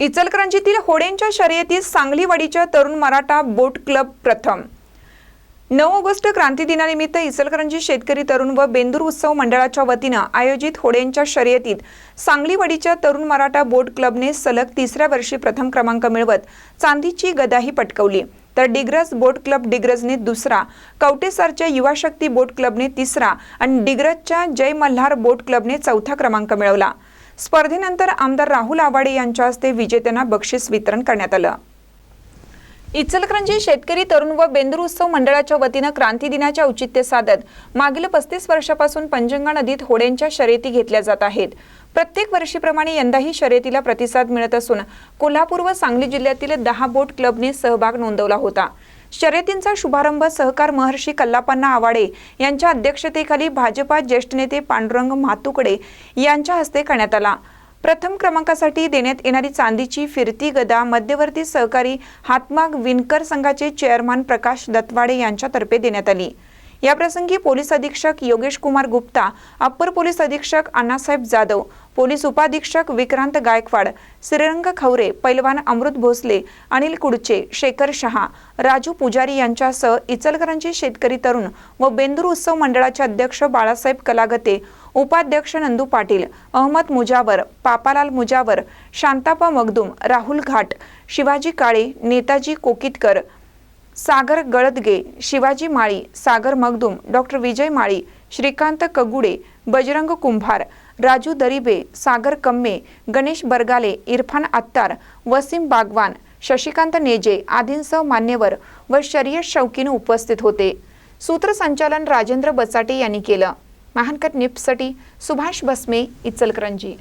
इचलकरंजीतील होड्यांच्या शर्यतीत सांगलीवाडीच्या तरुण मराठा बोट क्लब प्रथम. नऊ ऑगस्ट क्रांती दिनानिमित्त इचलकरंजी शेतकरी तरुण व बेंदूर उत्सव मंडळाच्या वतीनं आयोजित होड्यांच्या शर्यतीत सांगलीवाडीच्या तरुण मराठा बोट क्लबने सलग तिसऱ्या वर्षी प्रथम क्रमांक मिळवत चांदीची गदाही पटकवली. तर डिग्रज बोट क्लब डिग्रजने दुसरा कवटेसरच्या युवा शक्ती बोट क्लबने तिसरा आणि डिग्रजच्या जय मल्हार बोट क्लबने चौथा क्रमांक मिळवला. स्पर्धेनंतर आमदार राहुल आवाडे यांच्या हस्ते विजेत्यांना बक्षीस वितरण करण्यात आलं. इचलकरंजी शेतकरी तरुण व बेंदूर उत्सव मंडळाच्या वतीनं क्रांती दिनाचे औचित्य साधत मागील पस्तीस वर्षापासून पंजंगा नदीत होड्यांच्या शर्यती घेतल्या जात आहेत. प्रत्येक वर्षीप्रमाणे यंदाही शर्यतीला प्रतिसाद मिळत असून कोल्हापूर व सांगली जिल्ह्यातील दहा बोट क्लबने सहभाग नोंदवला होता. शर्यतींचा शुभारंभ सहकार महर्षी कल्लापन्ना आवाडे यांच्या अध्यक्षतेखाली भाजपा ज्येष्ठ नेते पांडुरंग म्हातुकडे यांच्या हस्ते करण्यात आला. प्रथम क्रमांकासाठी देण्यात येणारी चांदीची फिरती गदा मध्यवर्ती सहकारी हातमाग विणकर संघाचे चेअरमन प्रकाश दत्वाडे यांच्यातर्फे देण्यात आली. याप्रसंगी पोलीस अधीक्षक योगेश कुमार गुप्ता अप्पर पोलीस अधीक्षक अण्णासाहेब जाधव पोलीस उपाधीक्षक विक्रांत गायकवाड श्रीरंग खवरे पैलवान अमृत भोसले अनिल कुडचे शेखर शहा राजू पुजारी यांच्यासह इचलकरांचे शेतकरी तरुण व बेंदूर उत्सव मंडळाचे अध्यक्ष बाळासाहेब कलागते उपाध्यक्ष नंदू पाटील अहमद मुजावर पापालाल मुजावर शांतापा मगदूम राहुल घाट शिवाजी काळे नेताजी कोकितकर सागर गळदगे शिवाजी माळी सागर मगदुम डॉक्टर विजय माळी श्रीकांत कगुडे बजरंग कुंभार राजू दरिबे सागर कम्मे गणेश बरगाले इरफान आत्तार वसीम बागवान शशिकांत नेजे आदींसह मान्यवर व शर्यत शौकीन उपस्थित होते. सूत्रसंचालन राजेंद्र बचाटे यांनी केलं. महानकट निप्सटी सुभाष भस्मे इचलकरंजी.